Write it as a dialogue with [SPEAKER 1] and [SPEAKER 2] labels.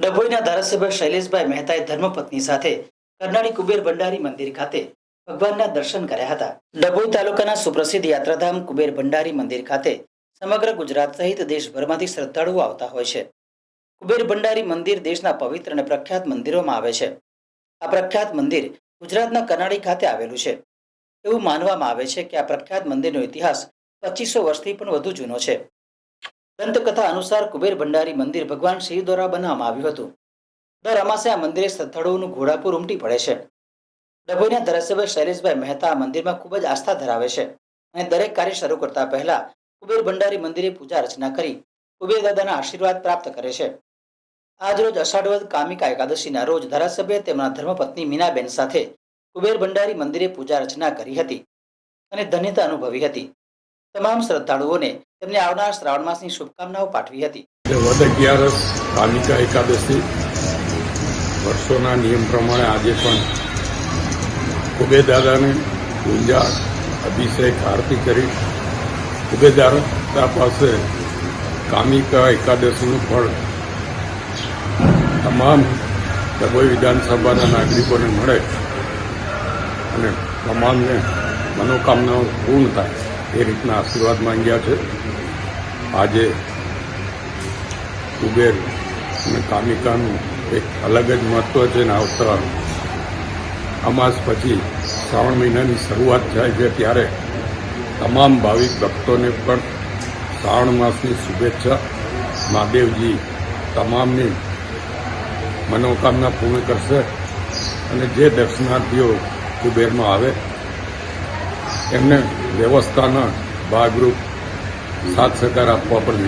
[SPEAKER 1] ડભોઈના ધારાસભ્ય શૈલેષભાઈ મહેતાએ ધર્મપત્ની સાથે કરનાળી કુબેર ભંડારી મંદિર ખાતે ભગવાનના દર્શન કર્યા હતા. ડભોઈ તાલુકાના સુપ્રસિદ્ધ યાત્રાધામ કુબેર ભંડારી મંદિર ખાતે સમગ્ર ગુજરાત સહિત દેશભરમાંથી શ્રદ્ધાળુઓ આવતા હોય છે. કુબેર ભંડારી મંદિર દેશના પવિત્ર અને પ્રખ્યાત મંદિરોમાં આવે છે. આ પ્રખ્યાત મંદિર ગુજરાતના કરનાળી ખાતે આવેલું છે. એવું માનવામાં આવે છે કે આ પ્રખ્યાત મંદિરનો ઇતિહાસ પચીસો વર્ષથી પણ વધુ જૂનો છે. દંતકથા અનુસાર કુબેર ભંડારી મંદિર ભગવાન શિવ દ્વારા બનાવવામાં આવ્યું હતું. દર અમાસે આ મંદિરે શ્રદ્ધાળુઓનું ઘોડાપુર ઉમટી પડે છે. ડભોઈના ધારાસભ્ય શૈલેષભાઈ મહેતા આ મંદિરમાં ખૂબ જ આસ્થા ધરાવે છે અને દરેક કાર્ય શરૂ કરતા પહેલા કુબેર ભંડારી મંદિરે પૂજા રચના કરી કુબેર દાદાના આશીર્વાદ પ્રાપ્ત કરે છે. આજ રોજ અષાઢવદ કામિકા એકાદશીના રોજ ધારાસભ્ય તેમના ધર્મપત્ની મીનાબેન સાથે કુબેર ભંડારી મંદિરે પૂજા રચના કરી હતી અને ધન્યતા અનુભવી હતી. તમામ શ્રદ્ધાળુઓને તેમને આવનાર શ્રાવણ માસની શુભકામનાઓ પાઠવી હતી.
[SPEAKER 2] વદ અગિયારસ કામિકા એકાદશી વર્ષોના નિયમ પ્રમાણે આજે પણ કુબેર દાદાને પૂજા, અભિષેક, આરતી કરી. કુબેર દાદા પાસે કામિકા એકાદશીનું ફળ તમામ ડભોઈ વિધાનસભાના નાગરિકોને મળે અને તમામને મનોકામનાઓ પૂર્ણ થાય. એ રીતના આશીર્વાદ માંગ્યા છે. આજે કુબેર અને કામિકાનું એક અલગ જ મહત્વ છે ને આવતા અમાસ પછી શ્રાવણ મહિનાની શરૂઆત થાય છે ત્યારે તમામ ભાવિક ભક્તોને પણ શ્રાવણ માસની શુભેચ્છા. મહાદેવજી તમામની મનોકામના પૂર્ણ કરશે અને જે દર્શનાર્થીઓ કુબેરમાં આવે એમને વ્યવસ્થાના ભાગરૂપ સાથ સહકાર આપવા પણ